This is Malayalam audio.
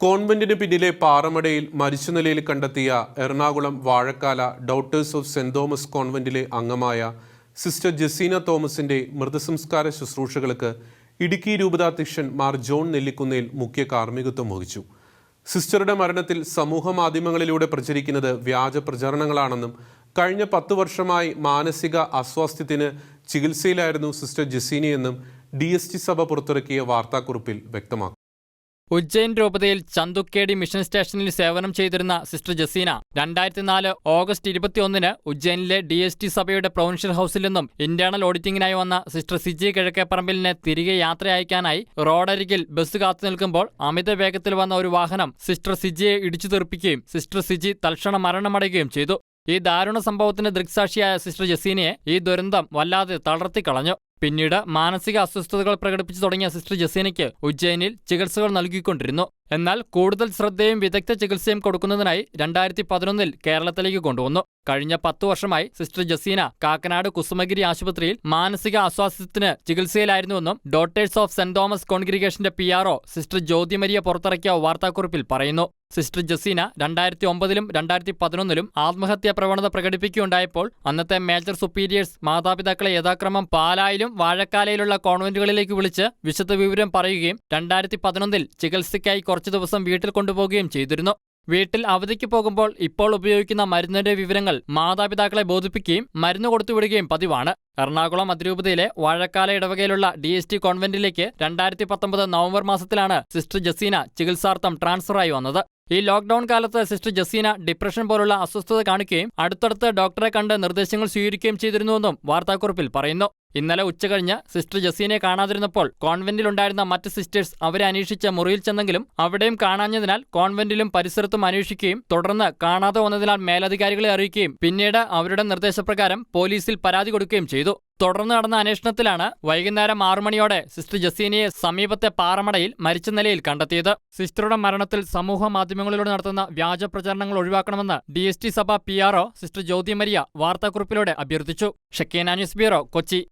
കോൺവെന്റിന് പിന്നിലെ പാറമടയിൽ മരിച്ച നിലയിൽ കണ്ടെത്തിയ Ernakulam Vazhakkala daughters of Saint Thomas കോൺവെന്റിലെ അംഗമായ സിസ്റ്റർ ജസീന തോമസിന്റെ മൃതസംസ്കാര ശുശ്രൂഷകൾക്ക് ഇടുക്കി രൂപതാധ്യക്ഷൻ മാർ ജോൺ നെല്ലിക്കുന്നേൽ മുഖ്യ കാർമ്മികത്വം വഹിച്ചു. സിസ്റ്ററുടെ മരണത്തിൽ സമൂഹ മാധ്യമങ്ങളിലൂടെ പ്രചരിക്കുന്നത് വ്യാജ പ്രചരണങ്ങളാണെന്നും കഴിഞ്ഞ പത്ത് വർഷമായി മാനസിക അസ്വാസ്ഥ്യത്തിന് ചികിത്സയിലായിരുന്നു സിസ്റ്റർ ജസീനയെന്നും ഡി എസ് ടി സഭ പുറത്തിറക്കിയ വാർത്താക്കുറിപ്പിൽ വ്യക്തമാക്കി ഉജ്ജയിൻ രൂപതയിൽ ചന്തുക്കേടി മിഷൻ സ്റ്റേഷനിൽ സേവനം ചെയ്തിരുന്ന സിസ്റ്റർ ജസീന രണ്ടായിരത്തി നാല് ഓഗസ്റ്റ് ഇരുപത്തിയൊന്നിന് ഉജ്ജയിനിലെ ഡി എസ് ടി സഭയുടെ പ്രൊവിൻഷ്യൽ ഹൌസിൽ നിന്നും ഇന്റേണൽ ഓഡിറ്റിംഗിനായി വന്ന സിസ്റ്റർ സിജി കിഴക്കേപ്പറമ്പിലിനെ തിരികെ യാത്ര അയക്കാനായി റോഡരികിൽ ബസ് കാത്തു നിൽക്കുമ്പോൾ അമിത വേഗത്തിൽ വന്ന ഒരു വാഹനം സിസ്റ്റർ സിജിയെ ഇടിച്ചു തെറിപ്പിക്കുകയും സിസ്റ്റർ സിജി തൽക്ഷണം മരണമടയുകയും ചെയ്തു. ഈ ദാരുണ സംഭവത്തിന് ദൃക്സാക്ഷിയായ സിസ്റ്റർ ജസീനയെ ഈ ദുരന്തം വല്ലാതെ തളർത്തിക്കളഞ്ഞു പിന്നീട് മാനസിക അസ്വസ്ഥതകൾ പ്രകടിപ്പിച്ചു തുടങ്ങിയ സിസ്റ്റർ ജസീനയ്ക്ക് ഉജ്ജയിനിൽ ചികിത്സകൾ നൽകിക്കൊണ്ടിരുന്നു. എന്നാൽ കൂടുതൽ ശ്രദ്ധയും വിദഗ്ധ ചികിത്സയും കൊടുക്കുന്നതിനായി രണ്ടായിരത്തി പതിനൊന്നിൽ കേരളത്തിലേക്ക് കൊണ്ടുവന്നു. കഴിഞ്ഞ പത്തു വർഷമായി സിസ്റ്റർ ജസീന കാക്കനാട് കുസുമഗിരി ആശുപത്രിയിൽ മാനസിക അസ്വാസ്ഥ്യത്തിന് ചികിത്സയിലായിരുന്നുവെന്നും ഡോട്ടേഴ്സ് ഓഫ് സെന്റ് തോമസ് കോൺഗ്രിഗേഷന്റെ പി സിസ്റ്റർ ജ്യോതിമരിയ പുറത്തിറക്കിയ വാർത്താക്കുറിപ്പിൽ പറയുന്നു. സിസ്റ്റർ ജസീന രണ്ടായിരത്തി ഒമ്പതിലും രണ്ടായിരത്തി പതിനൊന്നിലും ആത്മഹത്യാ പ്രവണത പ്രകടിപ്പിക്കുകയുണ്ടായപ്പോൾ അന്നത്തെ മേജർ സുപ്പീരിയേഴ്സ് മാതാപിതാക്കളെ യഥാക്രമം പാലായിലും വാഴക്കാലയിലുള്ള കോൺവെന്റുകളിലേക്ക് വിളിച്ച് വിശദ വിവരം പറയുകയും രണ്ടായിരത്തി പതിനൊന്നിൽ ചികിത്സയ്ക്കായി കുറച്ചു ദിവസം വീട്ടിൽ കൊണ്ടുപോകുകയും ചെയ്തിരുന്നു. വീട്ടിൽ അവധിക്ക് പോകുമ്പോൾ ഇപ്പോൾ ഉപയോഗിക്കുന്ന മരുന്നിന്റെ വിവരങ്ങൾ മാതാപിതാക്കളെ ബോധിപ്പിക്കുകയും മരുന്ന് കൊടുത്തുവിടുകയും പതിവാണ്. എറണാകുളം അതിരൂപതയിലെ വാഴക്കാല ഇടവകയിലുള്ള ഡി എസ് ടി കോൺവെന്റിലേക്ക് രണ്ടായിരത്തി പത്തൊമ്പത് നവംബർ മാസത്തിലാണ് സിസ്റ്റർ ജസീന ചികിത്സാർത്ഥം ട്രാൻസ്ഫറായി വന്നത്. ഈ ലോക്ഡൌൺ കാലത്ത് സിസ്റ്റർ ജസീന ഡിപ്രഷൻ പോലുള്ള അസ്വസ്ഥത കാണിക്കുകയും അടുത്തടുത്ത് ഡോക്ടറെ കണ്ട് നിർദ്ദേശങ്ങൾ സ്വീകരിക്കുകയും ചെയ്തിരുന്നുവെന്നും വാർത്താക്കുറിപ്പിൽ പറയുന്നു. ഇന്നലെ ഉച്ചകഴിഞ്ഞ് സിസ്റ്റർ ജസീനെ കാണാതിരുന്നപ്പോൾ കോൺവെന്റിലുണ്ടായിരുന്ന മറ്റ് സിസ്റ്റേഴ്സ് അവരെ അന്വേഷിച്ച് മുറിയിൽ ചെന്നെങ്കിലും അവിടെയും കാണാഞ്ഞതിനാൽ കോൺവെന്റിലും പരിസരത്തും അന്വേഷിക്കുകയും തുടർന്ന് കാണാതെ വന്നതിനാൽ മേലധികാരികളെ അറിയിക്കുകയും പിന്നീട് അവരുടെ നിർദ്ദേശപ്രകാരം പോലീസിൽ പരാതി കൊടുക്കുകയും ചെയ്തു. തുടർന്ന് നടന്ന അന്വേഷണത്തിലാണ് വൈകുന്നേരം മണിയോടെ സിസ്റ്റർ ജസീനയെ സമീപത്തെ പാറമടയിൽ മരിച്ച നിലയിൽ കണ്ടെത്തിയത്. സിസ്റ്ററുടെ മരണത്തിൽ സമൂഹ മാധ്യമങ്ങളിലൂടെ നടത്തുന്ന വ്യാജ പ്രചരണങ്ങൾ ഒഴിവാക്കണമെന്ന് ഡി എസ് ടി സഭ പി ആർഒ സിസ്റ്റർ ജ്യോതിമരിയ വാർത്താക്കുറിപ്പിലൂടെ അഭ്യർത്ഥിച്ചു. Shakeena news bureau Kochi.